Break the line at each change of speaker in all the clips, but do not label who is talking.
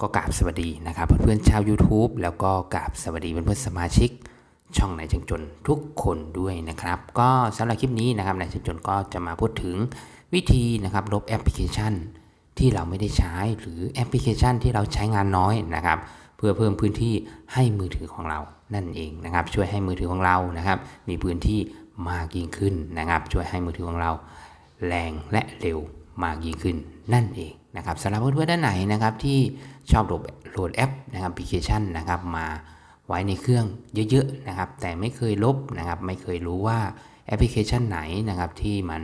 ก็กราบสวัสดีนะครับเพื่อนๆชาว YouTube แล้วก็กราบสวัสดีเพื่อนๆสมาชิก ช่องนายช่างจนทุกคนด้วยนะครับ ก็สำหรับคลิปนี้นะครับนายช่างจนก็จะมาพูดถึงวิธีนะครับลบแอปพลิเคชัน ที่เราไม่ได้ใช้หรือแอปพลิเคชันที่เราใช้งานน้อยนะครับ เพื่อเพิ่มพื้นที่ให้มือถือของเรานั่นเองนะครับ ช่วยให้มือถือของเรานะครับ มีพื้นที่มากยิ่งขึ้นนะครับ ช่วยให้มือถือของเรา แรงและเร็วมากยิ่งขึ้นนั่นเอง นะครับสำหรับเพื่อนๆด้านไหนนะครับที่ชอบโหลดโหลดแอปนะครับแอปพลิเคชันนะครับมาไว้ในเครื่องเยอะๆนะครับ แต่ไม่เคยลบนะครับ ไม่เคยรู้ว่าแอปพลิเคชันไหนนะครับที่มัน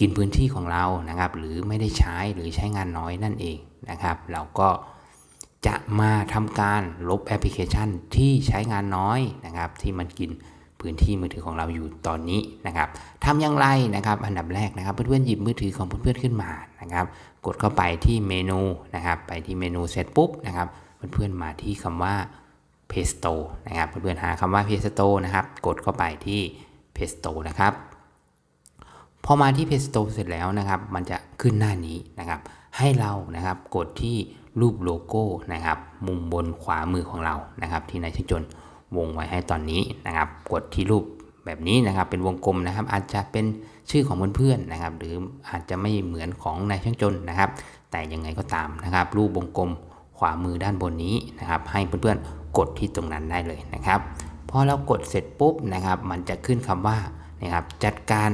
กินพื้นที่ของเรานะครับ หรือไม่ได้ใช้หรือใช้งานน้อยนั่นเองนะครับ เราก็จะมาทำการลบแอปพลิเคชันที่ใช้งานน้อยนะครับ ที่มันกิน พื้นที่มือถือของเราอยู่ตอนนี้นะครับทำอย่างไรนะครับ อันดับแรกนะครับ เพื่อนๆหยิบมือถือของเพื่อนๆขึ้นมานะครับ กดเข้าไปที่เมนูนะครับ ไปที่เมนูเสร็จปุ๊บนะครับ เพื่อนๆมาที่คำว่า Pesto นะครับ เพื่อนๆหาคำว่า Pesto นะครับ กดเข้าไปที่ Pesto นะครับพอมาที่ Pesto เสร็จแล้วนะครับ มันจะขึ้นหน้านี้นะครับ ให้เรานะครับกดที่รูปโลโก้นะครับ มุมบนขวามือของเรานะครับ ที่นายช่างจน วงไว้ให้ตอนนี้นะครับ กดที่รูปแบบนี้นะครับ เป็นวงกลมนะครับ อาจจะเป็นชื่อของเพื่อนๆนะครับ หรืออาจจะไม่เหมือนของนายช่างจนนะครับ แต่ยังไงก็ตามนะครับ รูปวงกลมขวามือด้านบนนี้นะครับ ให้เพื่อนๆกดที่ตรงนั้นได้เลยนะครับพอเรากดเสร็จปุ๊บนะครับ มันจะขึ้นคำว่านะครับจัดการ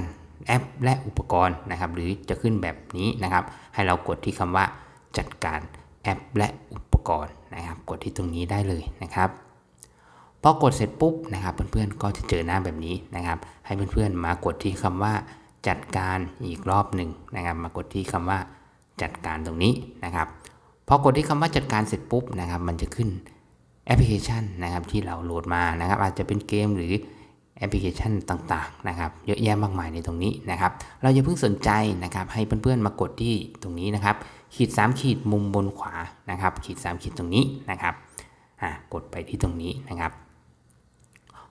แอปและอุปกรณ์นะครับ หรือจะขึ้นแบบนี้นะครับ ให้เรากดที่คำว่าจัดการแอปและอุปกรณ์นะครับ กดที่ตรงนี้ได้เลยนะครับ พอกดเสร็จปุ๊บนะครับเพื่อนๆก็จะเจอหน้าแบบนี้นะครับ ให้เพื่อนๆมากดที่คำว่าจัดการอีกรอบหนึ่งนะครับ มากดที่คำว่าจัดการตรงนี้นะครับพอกดที่คำว่าจัดการเสร็จปุ๊บนะครับ มันจะขึ้นแอปพลิเคชันนะครับที่เราโหลดมานะครับ อาจจะเป็นเกมหรือแอปพลิเคชันต่างๆนะครับ เยอะแยะมากมายในตรงนี้นะครับ เราอย่าเพิ่งสนใจนะครับ ให้เพื่อนๆมากดที่ตรงนี้นะครับ ขีด 3 ขีดมุมบนขวานะครับ ขีด 3 ขีดตรงนี้นะครับอ่ากดไปที่ตรงนี้นะครับ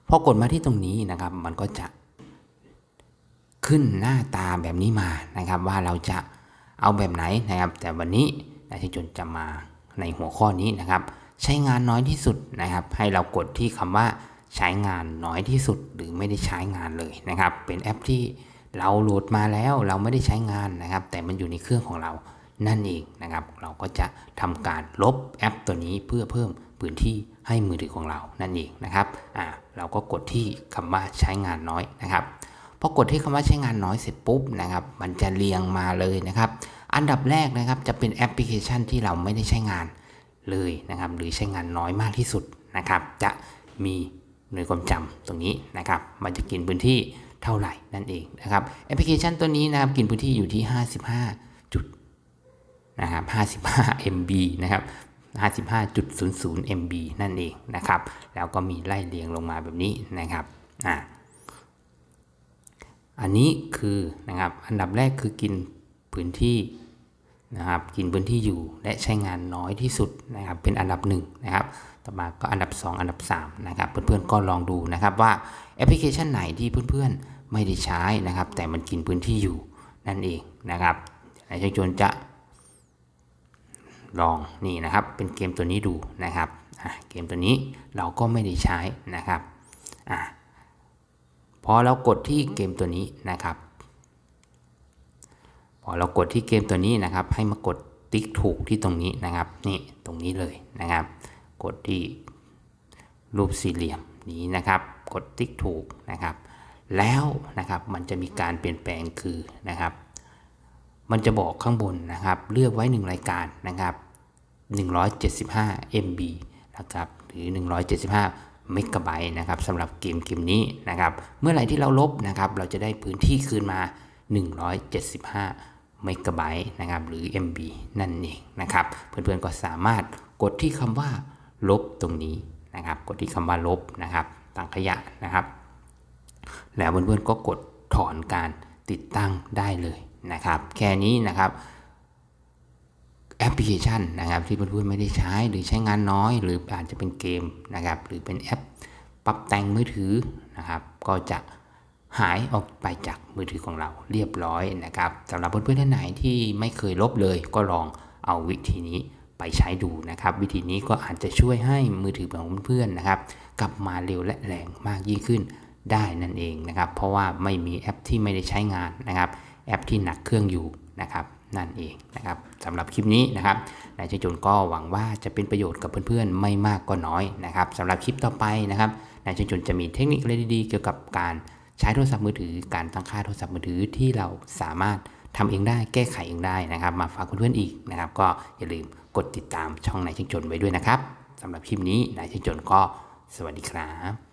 พอกดมาที่ตรงนี้นะครับ มันก็จะขึ้นหน้าตาแบบนี้มานะครับ ว่าเราจะเอาแบบไหนนะครับ แต่วันนี้นายช่างจนจะมาในหัวข้อนี้นะครับ ใช้งานน้อยที่สุดนะครับ ให้เรากดที่คำว่าใช้งานน้อยที่สุด หรือไม่ได้ใช้งานเลยนะครับ เป็นแอปที่เราโหลดมาแล้วเราไม่ได้ใช้งานนะครับ แต่มันอยู่ในเครื่องของเรา นั่นเองนะครับ เราก็จะทำการลบแอปตัวนี้เพื่อเพิ่มพื้นที่ให้มือถือของเรานั่นเองนะครับอ่าเราก็กดที่คำว่าใช้งานน้อยนะครับพอกดที่คำว่าใช้งานน้อยเสร็จปุ๊บนะครับ มันจะเรียงมาเลยนะครับ อันดับแรกนะครับจะเป็นแอปพลิเคชันที่เราไม่ได้ใช้งานเลยนะครับ หรือใช้งานน้อยมากที่สุดนะครับ จะมีหน่วยความจำตรงนี้นะครับ มันจะกินพื้นที่เท่าไหร่นั่นเองนะครับ แอปพลิเคชันตัวนี้นะครับกินพื้นที่อยู่ที่ 55จุด นะครับ55 MB นะครับ55.00 MB นั่นเองนะครับ แล้วก็มีไล่เรียงลงมาแบบนี้นะครับอ่าอันนี้คือนะครับอันดับแรกคือกินพื้นที่นะครับกินพื้นที่อยู่และใช้งานน้อยที่สุดนะครับเป็นอันดับหนึ่งนะครับต่อมาก็อันดับ 2 อันดับ3นะครับเพื่อนๆก็ลองดูนะครับว่าแอปพลิเคชันไหนที่เพื่อนๆไม่ได้ใช้นะครับ แต่มันกินพื้นที่อยู่นั่นเองนะครับนายช่างจวนจะ ลองนี่นะครับ เป็นเกมตัวนี้ดูนะครับเกมตัวนี้เราก็ไม่ได้ใช้นะครับอพอเรากดที่เกมตัวนี้นะครับ พอเรากดที่เกมตัวนี้นะครับ ให้มากดติ๊กถูกที่ตรงนี้นะครับ นี่ตรงนี้เลยนะครับ กดที่รูปสี่เหลี่ยมนี้นะครับ กดติ๊กถูกนะครับ แล้วนะครับมันจะมีการเปลี่ยนแปลงคือนะครับ มันจะบอกข้างบนนะครับ เลือกไว้หนึ่งรายการนะครับ 175 MB นะครับหรือ 175 เมกะไบต์นะครับสำหรับเกมเกมนี้นะครับ เมื่อไหร่ที่เราลบนะครับ เราจะได้พื้นที่คืนมา 175 เมกะไบต์นะครับ หรือ MB นั่นเองนะครับ เพื่อนๆก็สามารถกดที่คำว่าลบตรงนี้นะครับ กดที่คำว่าลบนะครับต่างขยะนะครับ แล้วเพื่อนๆก็กดถอนการติดตั้งได้เลย นะครับแค่นี้นะครับแอปพลิเคชันนะครับที่เพื่อนๆไม่ได้ใช้หรือใช้งานน้อย หรืออาจจะเป็นเกมนะครับหรือเป็นแอปปรับแต่งมือถือนะครับ ก็จะหายออกไปจากมือถือของเราเรียบร้อยนะครับสำหรับเพื่อนๆท่านไหนที่ไม่เคยลบเลย ก็ลองเอาวิธีนี้ไปใช้ดูนะครับ วิธีนี้ก็อาจจะช่วยให้มือถือของเพื่อนๆนะครับกลับมาเร็วและแรงมากยิ่งขึ้นได้นั่นเองนะครับ เพราะว่าไม่มีแอปที่ไม่ได้ใช้งานนะครับ แอปที่หนักเครื่องอยู่นะครับนั่นเองนะครับสำหรับคลิปนี้นะครับนายช่างจนก็หวังว่าจะเป็นประโยชน์กับเพื่อนๆ ไม่มากก็น้อยนะครับสำหรับคลิปต่อไปนะครับนายช่างจนจะมีเทคนิคอะไรดีๆเกี่ยวกับการใช้โทรศัพท์มือถือ การตั้งค่าโทรศัพท์มือถือที่เราสามารถทำเองได้แก้ไขเองได้นะครับ มาฝากเพื่อนๆอีกนะครับ ก็อย่าลืมกดติดตามช่องนายช่างจนไว้ด้วยนะครับสำหรับคลิปนี้นายช่างจนก็สวัสดีครับ